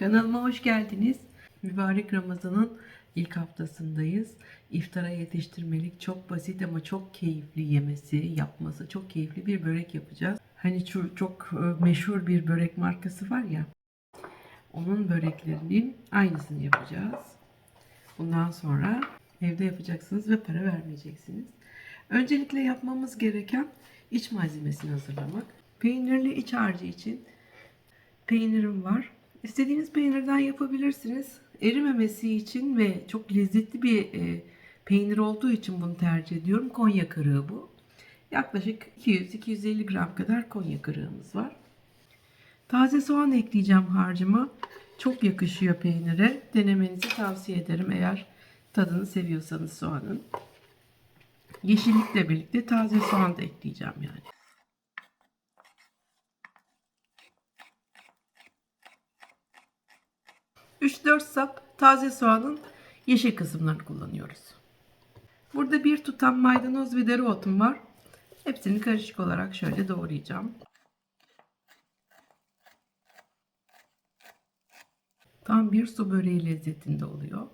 Kanalıma hoş geldiniz. Mübarek Ramazan'ın ilk haftasındayız. İftara yetiştirmelik çok basit ama çok keyifli yemesi, yapması çok keyifli bir börek yapacağız. Hani çok, çok e, meşhur bir börek markası var ya. Onun böreklerinin aynısını yapacağız. Bundan sonra evde yapacaksınız ve para vermeyeceksiniz. Öncelikle yapmamız gereken iç malzemesini hazırlamak. Peynirli iç harcı için peynirim var. İstediğiniz peynirden yapabilirsiniz. Erimemesi için ve çok lezzetli bir e, peynir olduğu için bunu tercih ediyorum. Konya kırığı bu. Yaklaşık 200-250 gram kadar Konya kırığımız var. Taze soğan ekleyeceğim harcıma. Çok yakışıyor peynire. Denemenizi tavsiye ederim eğer tadını seviyorsanız soğanın. Yeşillikle birlikte taze soğan da ekleyeceğim yani. Üç dört sap taze soğanın yeşil kısımlarını kullanıyoruz. Burada bir tutam maydanoz ve dereotum var. Hepsini karışık olarak şöyle doğrayacağım. Tam bir su böreği lezzetinde oluyor.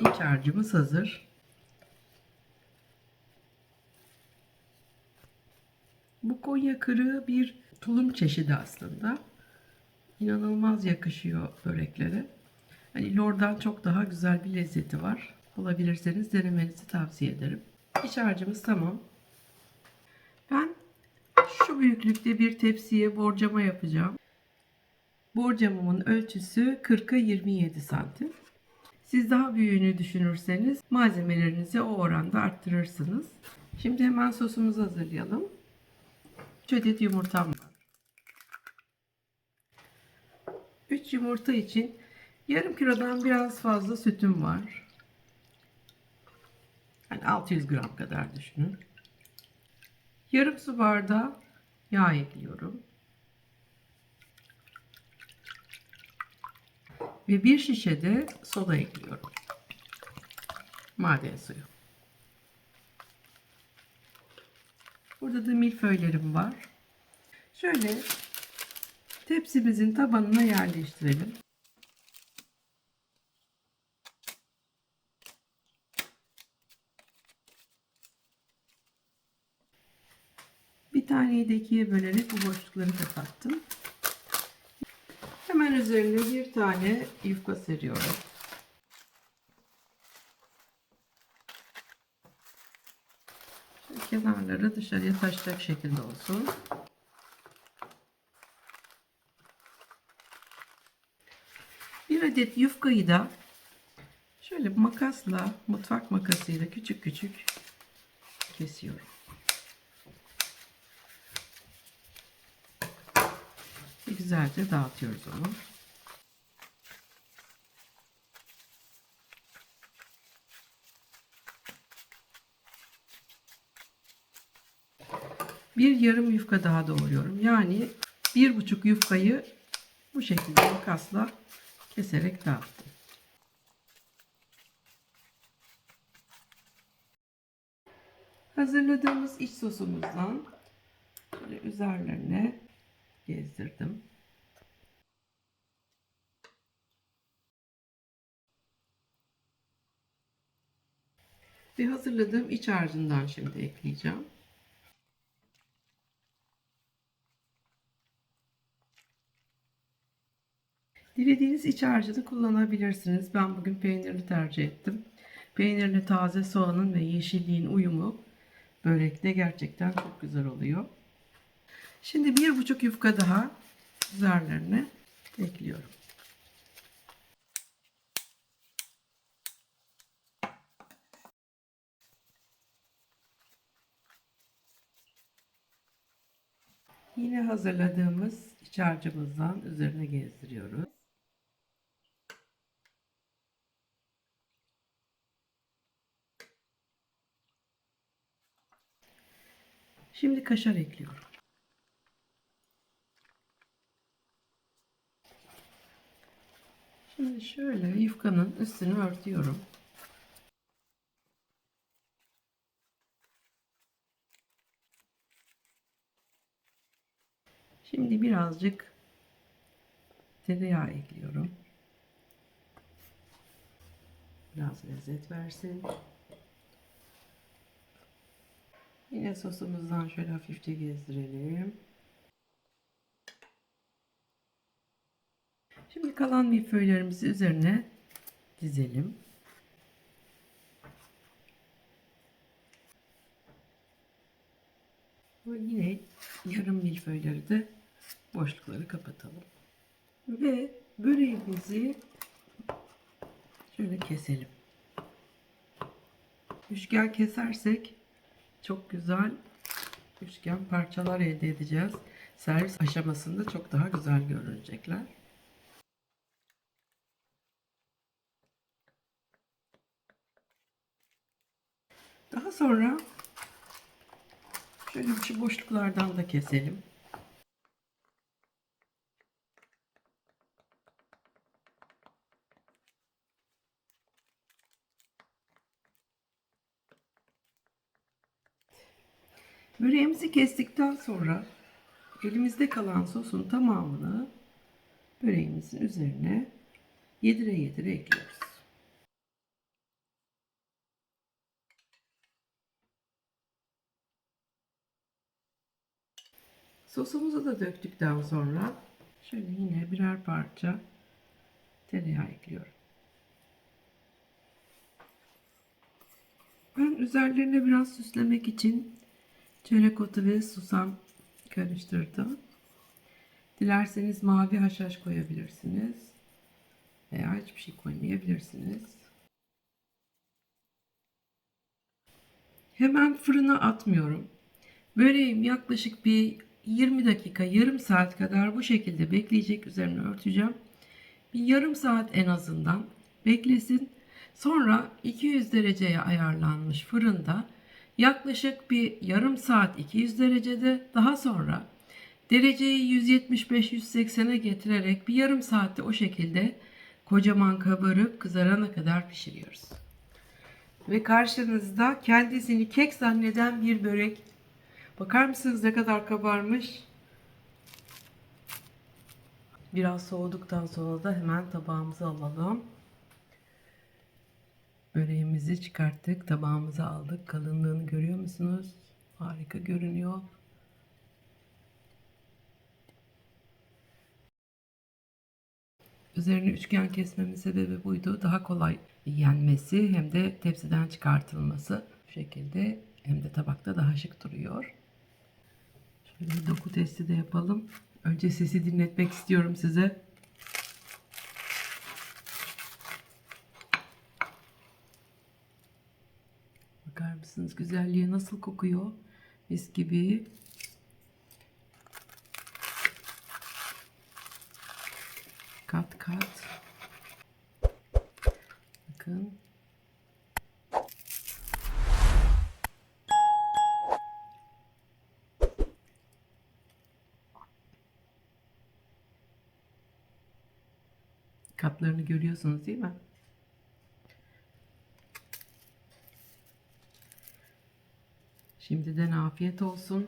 İç harcımız hazır. Bu Konya kırığı bir tulum çeşidi aslında. İnanılmaz yakışıyor böreklere. Hani lordan çok daha güzel bir lezzeti var. Bulabilirseniz denemenizi tavsiye ederim. İç harcımız tamam. Ben şu büyüklükte bir tepsiye borcama yapacağım. Borcamımın ölçüsü 40'a 27 santim. Siz daha büyüğünü düşünürseniz malzemelerinizi o oranda arttırırsınız. Şimdi hemen sosumuzu hazırlayalım. 3 adet yumurtam var. 3 yumurta için yarım kilodan biraz fazla sütüm var. Yani 600 gram kadar düşünün. Yarım su bardağı yağ ekliyorum. Ve bir şişe de soda ekliyorum. Maden suyu. Burada da milföylerim var. Şöyle tepsimizin tabanına yerleştirelim. Bir taneyi de ikiye bölerek bu boşlukları kapattım. Hemen üzerine bir tane yufka seriyorum. Şöyle kenarları dışarıya taşacak şekilde olsun. Bir adet yufkayı da şöyle makasla, mutfak makasıyla küçük küçük kesiyorum. Güzelce dağıtıyoruz onu. Bir yarım yufka daha doğruyorum. Yani bir buçuk yufkayı bu şekilde makasla keserek dağıttım. Hazırladığımız iç sosumuzdan böyle üzerlerine gezdirdim. Ve hazırladığım iç harcından şimdi ekleyeceğim. Dilediğiniz iç harcını kullanabilirsiniz. Ben bugün peynirli tercih ettim. Peynirli taze soğanın ve yeşilliğin uyumu börekte gerçekten çok güzel oluyor. Şimdi bir buçuk yufka daha üzerlerine ekliyorum. Yine hazırladığımız iç harcımızdan üzerine gezdiriyoruz. Şimdi kaşar ekliyorum. Şimdi şöyle yufkanın üstünü örtüyorum. Şimdi birazcık Tereyağı ekliyorum. Biraz lezzet versin. Yine sosumuzdan şöyle hafifçe gezdirelim. Şimdi kalan milföylerimizi üzerine dizelim. Ve yine yarım milföyleri de boşlukları kapatalım. Ve böreğimizi şöyle keselim. Üçgen kesersek çok güzel üçgen parçalar elde edeceğiz. Servis aşamasında çok daha güzel görünecekler. Daha sonra şöyle şu boşluklardan da keselim. Böreğimizi kestikten sonra elimizde kalan sosun tamamını böreğimizin üzerine yedire yedire ekliyoruz. Sosumuzu da döktükten sonra şöyle yine birer parça tereyağı ekliyorum. Ben üzerlerine biraz süslemek için çörek otu ve susam karıştırdım. Dilerseniz mavi haşhaş koyabilirsiniz. Veya hiçbir şey koymayabilirsiniz. Hemen fırına atmıyorum. Böreğim yaklaşık bir 20 dakika, yarım saat kadar bu şekilde bekleyecek. Üzerine örteceğim. Bir yarım saat en azından beklesin. Sonra 200 dereceye ayarlanmış fırında yaklaşık bir yarım saat 200 derecede daha sonra dereceyi 175-180'e getirerek bir yarım saatte o şekilde kocaman kabarıp kızarana kadar pişiriyoruz. Ve karşınızda kendisini kek zanneden bir börek. Bakar mısınız ne kadar kabarmış? Biraz soğuduktan sonra da hemen tabağımıza alalım. Böreğimizi çıkarttık, tabağımıza aldık. Kalınlığını görüyor musunuz? Harika görünüyor. Üzerine üçgen kesmemin sebebi buydu. Daha kolay yenmesi hem de tepsiden çıkartılması. Bu şekilde hem de tabakta daha şık duruyor. Şöyle doku testi de yapalım. Önce sesi dinletmek istiyorum size. Bakar mısınız güzelliğe nasıl kokuyor? Mis gibi. Kat kat. Bakın. Katlarını görüyorsunuz değil mi? Şimdiden afiyet olsun.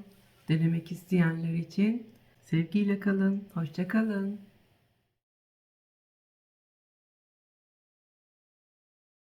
Denemek isteyenler için sevgiyle kalın. Hoşça kalın.